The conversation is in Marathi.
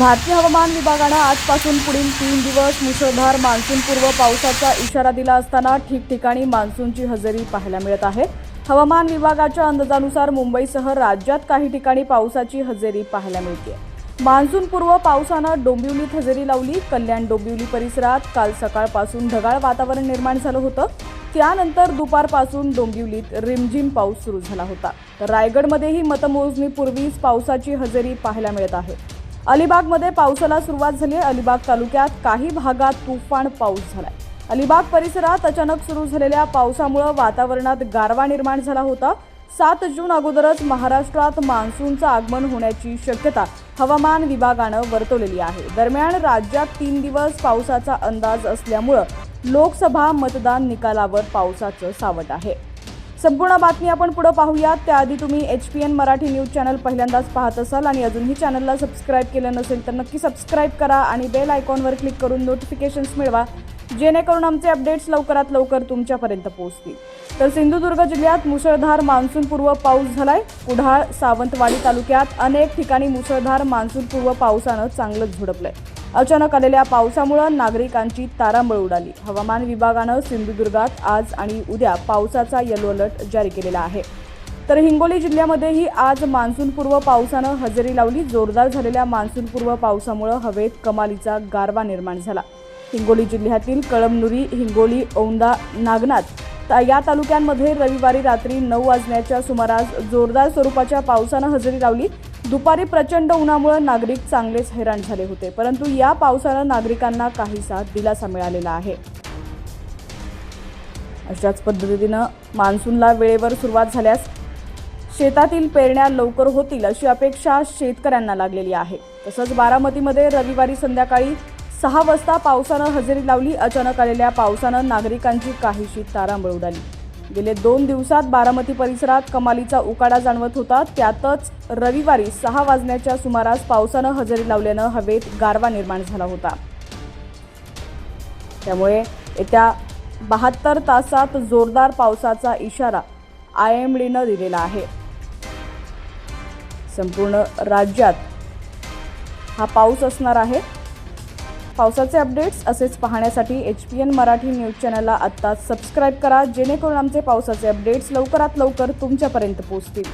भारतीय हवामान विभागानं आजपासून पुढील तीन दिवस मुसळधार मान्सूनपूर्व पावसाचा इशारा दिला असताना ठिकठिकाणी मान्सूनची हजेरी पाहायला मिळत आहे. हवामान विभागाच्या अंदाजानुसार मुंबईसह राज्यात काही ठिकाणी पावसाची हजेरी पाहायला मिळते मान्सूनपूर्व पावसानं डोंबिवलीत हजेरी लावली. कल्याण डोंबिवली परिसरात काल सकाळपासून ढगाळ वातावरण निर्माण झालं होतं. त्यानंतर दुपारपासून डोंबिवलीत रिमझिम पाऊस सुरू झाला होता. तर रायगडमध्येही मतमोजणीपूर्वीच पावसाची हजेरी पाहायला मिळत आहे. अलिबागमध्ये पावसाला सुरुवात झाली आहे. अलिबाग तालुक्यात काही भागात तुफान पाऊस झालाय. अलिबाग परिसरात अचानक सुरू झालेल्या पावसामुळं वातावरणात गारवा निर्माण झाला होता. सात जून अगोदरच महाराष्ट्रात मान्सूनचं आगमन होण्याची शक्यता हवामान विभागानं वर्तवलेली आहे. दरम्यान राज्यात तीन दिवस पावसाचा अंदाज असल्यामुळं लोकसभा मतदान निकालावर पावसाचं सावट आहे. संपूर्ण बातमी आपण पुढे पाहूयात. त्याआधी तुम्ही H P N Marathi news channel पहिल्यांदाच पाहत असाल आणि अजूनही चॅनलला सबस्क्राईब केलं नसेल तर नक्की सबस्क्राईब करा आणि बेल आयकॉनवर क्लिक करून नोटिफिकेशन्स मिळवा जेणेकरून आमचे अपडेट्स लवकरात लवकर तुमच्यापर्यंत पोहोचतील. तर सिंधुदुर्ग जिल्ह्यात मुसळधार मान्सूनपूर्व पाऊस झालाय. कुडाळ सावंतवाडी तालुक्यात अनेक ठिकाणी मुसळधार मान्सूनपूर्व पावसानं चांगलंच झोडपलंय. अचानक आलेल्या पावसामुळं नागरिकांची तारांबळ उडाली. हवामान विभागानं सिंधुदुर्गात आज आणि उद्या पावसाचा येलो अलर्ट जारी केलेला आहे. तर हिंगोली जिल्ह्यामध्येही आज मान्सूनपूर्व पावसानं हजेरी लावली. जोरदार झालेल्या मान्सूनपूर्व पावसामुळं हवेत कमालीचा गारवा निर्माण झाला. हिंगोली जिल्ह्यातील कळमनुरी हिंगोली औंदा नागनाथ या तालुक्यांमध्ये रविवारी रात्री नऊ वाजण्याच्या सुमारास जोरदार स्वरूपाच्या पावसानं हजेरी लावली. दुपारी प्रचंड उन्हामुळे नागरिक चांगलेच हैराण झाले होते परंतु या पावसानं नागरिकांना काहीसा दिलासा मिळालेला आहे. अशाच पद्धतीनं मान्सूनला वेळेवर सुरुवात झाल्यास शेतातील पेरण्या लवकर होतील अशी अपेक्षा शेतकऱ्यांना लागलेली आहे. तसंच बारामतीमध्ये रविवारी संध्याकाळी सहा वाजता पावसानं हजेरी लावली अचानक आलेल्या पावसानं नागरिकांची काहीशी तारांबळ उडाली. गेले दोन दिवसात बारामती परिसरात कमालीचा उकाडा जाणवत होता. त्यातच रविवारी सहा वाजण्याच्या सुमारास पावसानं हजेरी लावल्यानं हवेत गारवा निर्माण झाला होता. त्यामुळे येत्या बहात्तर तासात जोरदार पावसाचा इशारा आय एम डीनं दिलेला आहे. संपूर्ण राज्यात हा पाऊस असणार आहे. पावसाचे अपडेट्स असेच पाहण्यासाठी H P N Marathi news चॅनलला आत्ताच सबस्क्राईब करा जेणेकरून आमचे पावसाचे अपडेट्स लवकरात लवकर तुमच्यापर्यंत पोहोचतील.